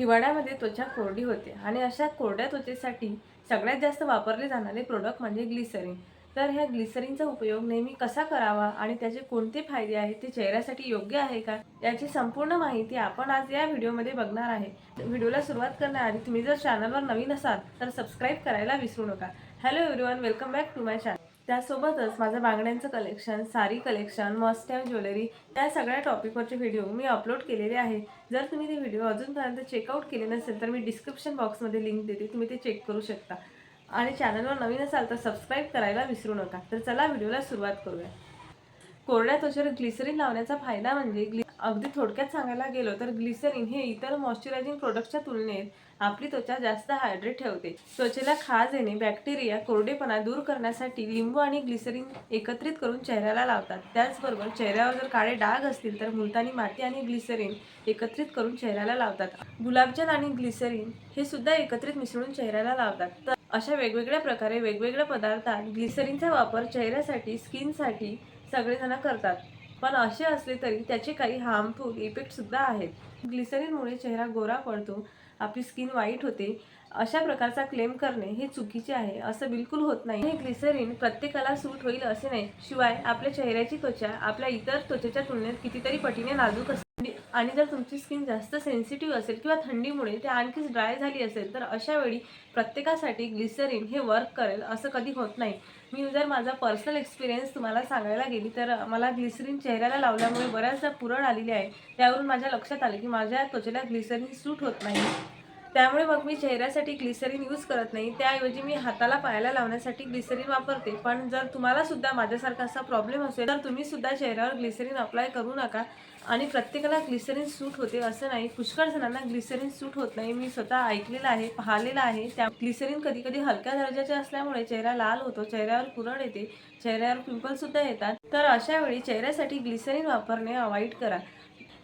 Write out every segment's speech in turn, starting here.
हिवाळ्यामध्ये त्वचा कोरडी होते आणि अशा कोरड्या त्वचेसाठी सगळ्यात जास्त वापरले जाणारे प्रोडक्ट म्हणजे ग्लिसरीन तर ह्या ग्लिसरीनचा उपयोग नेहमी कसा करावा आणि त्याचे कोणते फायदे आहेत ते चेहऱ्यासाठी योग्य आहे का याची संपूर्ण माहिती आपण आज या व्हिडिओमध्ये बघणार आहे. व्हिडिओला सुरुवात करण्याआधी तुम्ही जर चॅनलवर नवीन असाल तर सबस्क्राईब करायला विसरू नका. Hello everyone welcome back to my channel त्यासोबतच माझं बांगड्यांचं collection sari collection must jewellery त्या सगळ्या टॉपिकवरचे व्हिडिओ मी अपलोड केलेले आहे. जर तुम्ही ते व्हिडिओ अजूनपर्यंत चेकआउट केले नसेल तर मी डिस्क्रिप्शन बॉक्समध्ये लिंक देते. तुम्ही ते चेक करू शकता. आणि चॅनलवर नवीन असाल तर सबस्क्राईब करायला विसरू नका. तर चला व्हिडिओला सुरुवात करूया. कोरड्या त्वचेवर ग्लिसरीन लावण्याचा फायदा म्हणजे ग्लि अगदी थोडक्यात सांगायला गेलो तर ग्लिसरीन हे इतर मॉइश्चरायझिंग प्रोडक्टच्या तुलनेत आपली त्वचा जास्त हायड्रेट ठेवते. त्वचेला खाज येणे बॅक्टेरिया कोरडेपणा दूर करण्यासाठी लिंबू आणि ग्लिसरीन एकत्रित करून चेहऱ्याला लावतात. त्याचबरोबर चेहऱ्यावर जर काळे डाग असतील तर मुलतानी माती आणि ग्लिसरीन एकत्रित करून चेहऱ्याला लावतात. गुलाबजल आणि ग्लिसरीन हे सुद्धा एकत्रित मिसळून चेहऱ्याला लावतात. तर अशा वेगवेगळ्या प्रकारे वेगवेगळ्या पदार्थात ग्लिसरीनचा वापर चेहऱ्यासाठी स्किनसाठी सगळेजण करतात. पण असे असले तरी त्याचे काही हार्मफुल इफेक्टसुद्धा आहेत. ग्लिसरीनमुळे चेहरा गोरा पडतो आपली स्किन वाईट होते अशा प्रकारचा क्लेम करणे हे चुकीचे आहे असं बिलकुल होत नाही. हे ग्लिसरीन प्रत्येकाला सूट होईल असे नाही. शिवाय आपल्या चेहऱ्याची त्वचा आपल्या इतर त्वचेच्या तुलनेत कितीतरी पटीने नाजूक असते. आणि जर तुमची स्किन जास्त सेन्सिटिव्ह असेल किंवा थंडीमुळे ते आणखीच ड्राय झाली असेल तर अशा वेळी प्रत्येकासाठी ग्लिसरीन हे वर्क करेल असं कधी होत नाही. मी जर माझा पर्सनल एक्सपिरियन्स तुम्हाला सांगायला गेली तर मला ग्लिसरीन चेहऱ्याला लावल्यामुळे बऱ्याचदा पुरळ आलेली आहे. त्यावरून माझ्या लक्षात आले की माझ्या त्वचेला ग्लिसरीन सूट होत नाही. त्यामुळे मग मी चेहऱ्यासाठी ग्लिसरीन यूज करत नाही. त्याऐवजी मी हाताला पायाला लावण्यासाठी ग्लिसरीन वापरते. पण जर तुम्हाला सुद्धा माझ्यासारखा असा प्रॉब्लेम असेल तर तुम्ही सुद्धा चेहऱ्यावर ग्लिसरीन अप्लाय करू नका. आणि प्रत्येकाला ग्लिसरीन सूट होते असं नाही. पुष्कळ जणांना ग्लिसरीन सूट होत नाही. मी स्वतः ऐकलेलं आहे पाहिलेलं आहे. त्या ग्लिसरीन कधी कधी हलक्या दर्जाचे असल्यामुळे चेहरा लाल होतो चेहऱ्यावर पुरळ येते चेहऱ्यावर पिंपल सुद्धा येतात. तर अशा वेळी चेहऱ्यासाठी ग्लिसरीन वापरणे अवॉइड करा.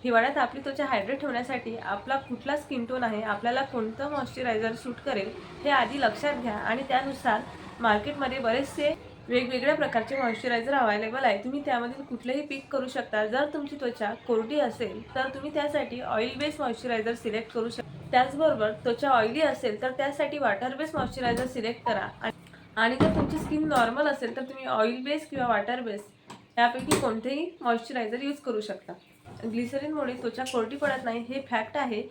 हिवाळ्यात आपली त्वचा हायड्रेट ठेवण्यासाठी आपला कुठला स्किन टोन आहे आपल्याला कोणतं मॉइश्चरायझर सूट करेल हे आधी लक्षात घ्या. आणि त्यानुसार मार्केटमध्ये बरेचसे वेगवेगळ्या प्रकारचे मॉइश्चरायझर अवेलेबल आहे तुम्ही त्यामधील कुठलेही पिक करू शकता. जर तुमची त्वचा कोरडी असेल तर तुम्ही त्यासाठी ऑइल बेस्ड मॉइश्चरायझर सिलेक्ट करू शकता त्याचबरोबर त्वचा ऑइली असेल तर त्यासाठी वॉटर बेस्ड मॉइश्चरायझर सिलेक्ट करा. आणि- आणि जर तुमची स्किन नॉर्मल असेल तर तुम्ही ऑइल बेस्ड किंवा वॉटर बेस्ड यापैकी कोणतेही मॉइश्चरायझर यूज करू शकता. ग्लिसरीनमुळे त्वचा कोरडी पडत नाही हे फॅक्ट आहे.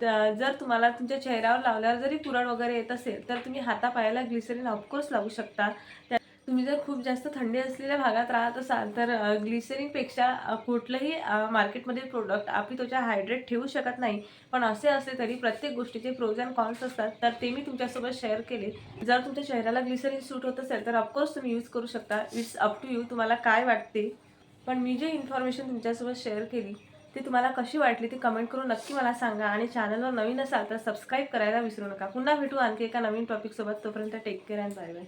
जर तुम्हाला तुमच्या चेहऱ्यावर लावल्यावर जरी पुरळ वगैरे येत असेल तर तुम्ही हातापायाला ग्लिसरीन ऑफकोर्स लावू शकता. त्या तुम्ही जर खूप जास्त थंडी असलेल्या भागात राहत असाल तर ग्लिसरीनपेक्षा कुठलंही मार्केटमध्ये मार्केटमधील प्रोडक्ट आपली त्वचा हायड्रेट ठेवू शकत नाही. पण असे असले तरी प्रत्येक गोष्टीचे प्रोज अँड कॉन्स असतात तर ते मी तुमच्यासोबत शेअर केले. जर तुमच्या चेहऱ्याला ग्लिसरीन सूट होत असेल तर ऑफकोर्स तुम्ही यूज करू शकता. इट्स अप टू यू तुम्हाला काय वाटते. पण मी जे इन्फॉर्मेशन तुमच्यासोबत शेअर केली ती तुम्हाला कशी वाटली ती कमेंट करून नक्की मला सांगा आणि चॅनलवर नवीन असाल तर सबस्क्राईब करायला विसरू नका. पुन्हा भेटू आणखी एका नवीन टॉपिकसोबत तोपर्यंत take care and bye bye